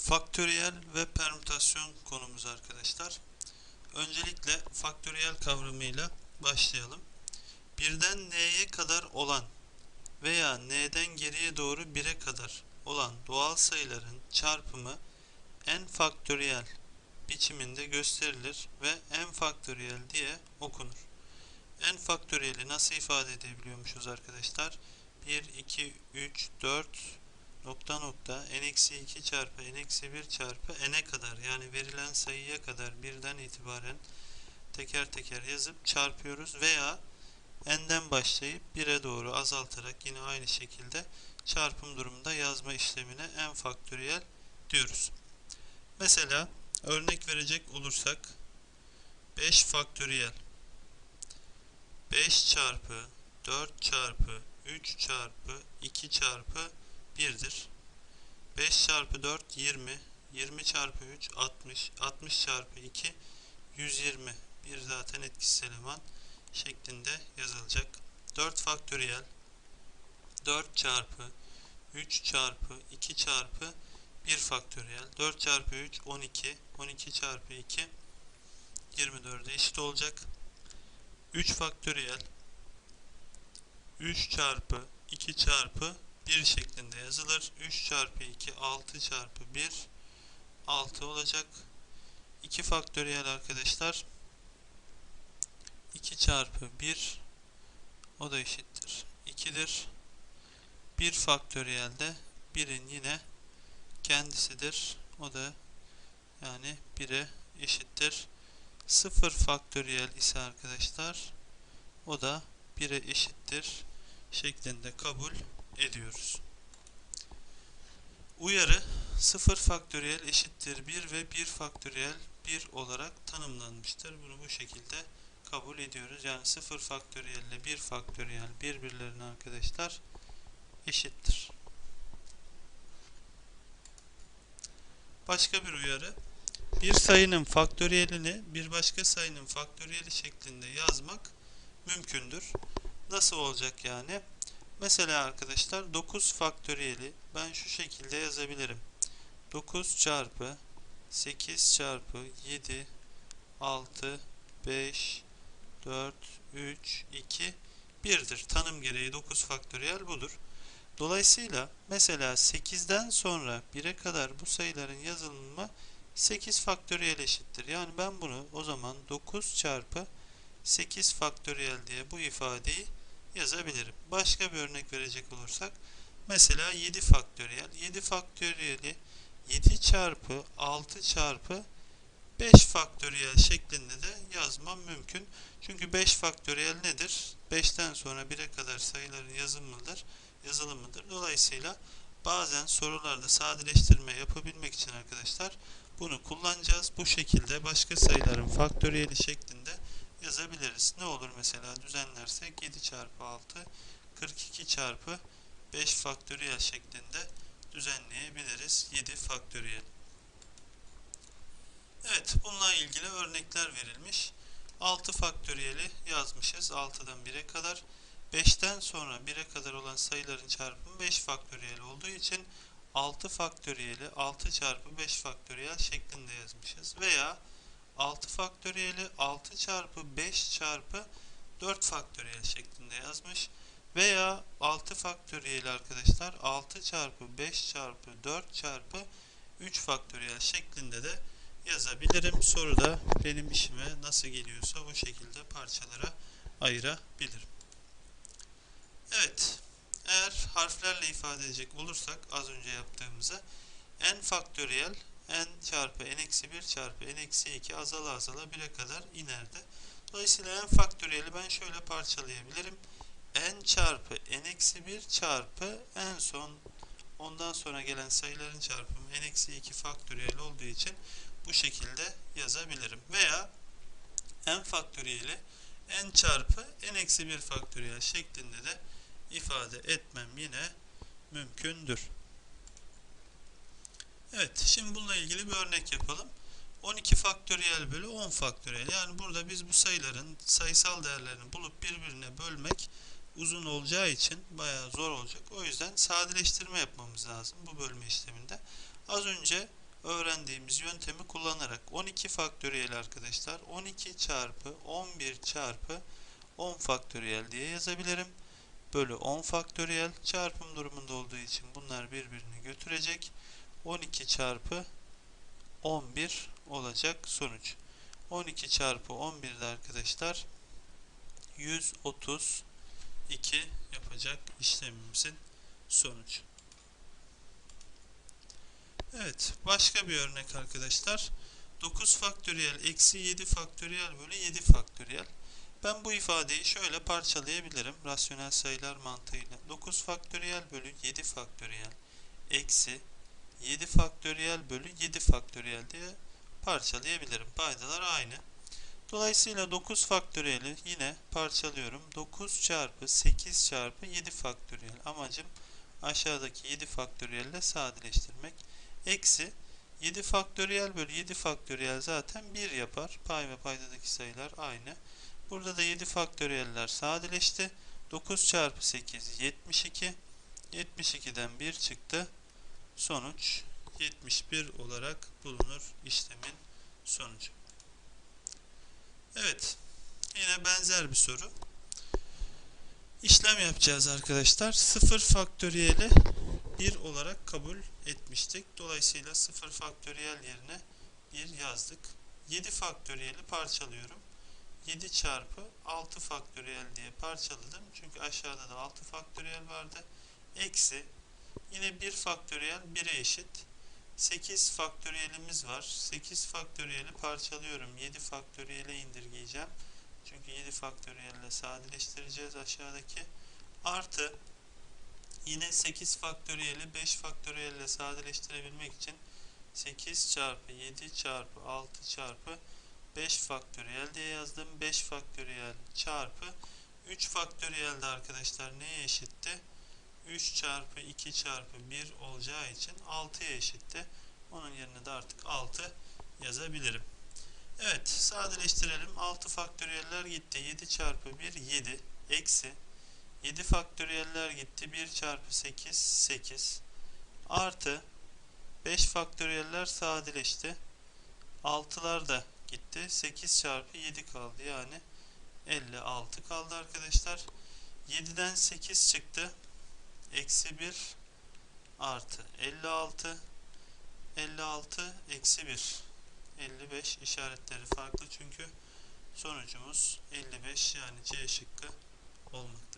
Faktöriyel ve permütasyon konumuz arkadaşlar. Öncelikle faktöriyel kavramıyla başlayalım. Birden n'ye kadar olan veya n'den geriye doğru 1'e kadar olan doğal sayıların çarpımı n faktöriyel biçiminde gösterilir ve n faktöriyel diye okunur. n faktöriyeli nasıl ifade edebiliyormuşuz arkadaşlar? 1, 2, 3, 4 nokta nokta n-2 çarpı n-1 çarpı n'e kadar yani verilen sayıya kadar birden itibaren teker teker yazıp çarpıyoruz veya n'den başlayıp 1'e doğru azaltarak yine aynı şekilde çarpım durumunda yazma işlemine n faktöriyel diyoruz. Mesela örnek verecek olursak 5 faktöriyel 5 çarpı 4 çarpı 3 çarpı 2 çarpı 1'dir. 5 çarpı 4 20. 20 çarpı 3 60. 60 çarpı 2 120. Bir zaten etkisiz eleman şeklinde yazılacak. 4 faktöriyel 4 çarpı 3 çarpı 2 çarpı 1 faktöriyel 4 çarpı 3 12 12 çarpı 2 24'e eşit olacak. 3 faktöriyel 3 çarpı 2 çarpı 1 şeklinde yazılır. 3 çarpı 2 6 çarpı 1 6 olacak. 2 faktöriyel arkadaşlar 2 çarpı 1 o da eşittir 2'dir. 1 faktöriyel de 1'in yine kendisidir. O da yani 1'e eşittir. 0 faktöriyel ise arkadaşlar o da 1'e eşittir şeklinde kabul ediyoruz. Uyarı 0 faktöriyel eşittir 1 ve 1 faktöriyel 1 olarak tanımlanmıştır. Bunu bu şekilde kabul ediyoruz. Yani 0 faktöriyel ile 1 faktöriyel birbirlerine arkadaşlar eşittir. Başka bir uyarı. Bir sayının faktöriyelini bir başka sayının faktöriyeli şeklinde yazmak mümkündür. Nasıl olacak yani? Mesela arkadaşlar 9 faktöriyeli ben şu şekilde yazabilirim. 9 çarpı 8 çarpı 7 6 5 4 3 2 1'dir. Tanım gereği 9 faktöriyel budur. Dolayısıyla mesela 8'den sonra 1'e kadar bu sayıların yazılımı 8 faktöriyel eşittir. Yani ben bunu o zaman 9 çarpı 8 faktöriyel diye bu ifadeyi yazabilirim. Başka bir örnek verecek olursak mesela 7 faktöriyel. 7 faktöriyeli 7 çarpı 6 çarpı 5 faktöriyel şeklinde de yazmam mümkün. Çünkü 5 faktöriyel nedir? 5'ten sonra 1'e kadar sayıların yazımıdır, yazılımıdır. Dolayısıyla bazen sorularda sadeleştirme yapabilmek için arkadaşlar bunu kullanacağız. Bu şekilde başka sayıların faktöriyeli şeklinde yazabiliriz. Ne olur mesela düzenlersek 7 çarpı 6 42 çarpı 5 faktöriyel şeklinde düzenleyebiliriz. 7 faktöriyel. Evet bununla ilgili örnekler verilmiş. 6 faktöriyeli yazmışız 6'dan 1'e kadar. 5'ten sonra 1'e kadar olan sayıların çarpımı 5 faktöriyel olduğu için 6 faktöriyeli 6 çarpı 5 faktöriyel şeklinde yazmışız. Veya 6 faktöriyeli 6 çarpı 5 çarpı 4 faktöriyel şeklinde yazmış. Veya 6 faktöriyeli arkadaşlar 6 çarpı 5 çarpı 4 çarpı 3 faktöriyel şeklinde de yazabilirim. Soruda benim işime nasıl geliyorsa bu şekilde parçalara ayırabilirim. Evet. Eğer harflerle ifade edecek olursak az önce yaptığımızı n faktöriyel n çarpı n-1 çarpı n-2 azala azala 1'e kadar inerdi. Dolayısıyla n faktöriyeli ben şöyle parçalayabilirim. n çarpı n-1 çarpı en son ondan sonra gelen sayıların çarpımı n-2 faktöriyel olduğu için bu şekilde yazabilirim. Veya n faktöriyeli n çarpı n-1 faktöriyel şeklinde de ifade etmem yine mümkündür. Evet, şimdi bununla ilgili bir örnek yapalım. 12 faktöriyel bölü 10 faktöriyel. Yani burada biz bu sayıların sayısal değerlerini bulup birbirine bölmek uzun olacağı için bayağı zor olacak. O yüzden sadeleştirme yapmamız lazım bu bölme işleminde. Az önce öğrendiğimiz yöntemi kullanarak 12 faktöriyel arkadaşlar 12 çarpı 11 çarpı 10 faktöriyel diye yazabilirim. Bölü 10 faktöriyel çarpım durumunda olduğu için bunlar birbirini götürecek. 12 çarpı 11 olacak sonuç. 12 çarpı 11 de arkadaşlar 132 yapacak işlemimizin sonucu. Evet başka bir örnek arkadaşlar. 9 faktöriyel eksi 7 faktöriyel bölü 7 faktöriyel. Ben bu ifadeyi şöyle parçalayabilirim rasyonel sayılar mantığıyla. 9 faktöriyel bölü 7 faktöriyel eksi 7 faktöriyel bölü 7 faktöriyel diye parçalayabilirim. Paydalar aynı. Dolayısıyla 9 faktöriyeli yine parçalıyorum. 9 çarpı 8 çarpı 7 faktöriyel. Amacım aşağıdaki 7 faktöriyelle sadeleştirmek. Eksi 7 faktöriyel bölü 7 faktöriyel zaten 1 yapar. Pay ve paydadaki sayılar aynı. Burada da 7 faktöriyeller sadeleşti. 9 çarpı 8 72. 72'den 1 çıktı. Sonuç 71 olarak bulunur işlemin sonucu. Evet. Yine benzer bir soru. İşlem yapacağız arkadaşlar. 0 faktöriyeli 1 olarak kabul etmiştik. Dolayısıyla 0 faktöriyel yerine 1 yazdık. 7 faktöriyeli parçalıyorum. 7 çarpı 6 faktöriyel diye parçaladım. Çünkü aşağıda da 6 faktöriyel vardı. Eksi yine 1 faktöriyel 1'e eşit. 8 faktöriyelimiz var. 8 faktöriyeli parçalıyorum. 7 faktöriyele indirgeyeceğim. Çünkü 7 faktöriyelle sadeleştireceğiz aşağıdaki. Artı yine 8 faktöriyeli 5 faktöriyelle sadeleştirebilmek için 8 çarpı 7 çarpı 6 çarpı 5 faktöriyel diye yazdım. 5 faktöriyel çarpı 3 faktöriyel de arkadaşlar neye eşitti? 3 çarpı 2 çarpı 1 olacağı için 6'ya eşitti. Onun yerine de artık 6 yazabilirim. Evet sadeleştirelim. 6 faktöriyeller gitti. 7 çarpı 1 7 eksi 7 faktöriyeller gitti. 1 çarpı 8 8 artı 5 faktöriyeller sadeleşti. 6'lar da gitti. 8 çarpı 7 kaldı. Yani 56 kaldı arkadaşlar. 7'den 8 çıktı. Eksi 1 artı 56 56 eksi 1 55 işaretleri farklı çünkü sonucumuz 55 yani C şıkkı olmak.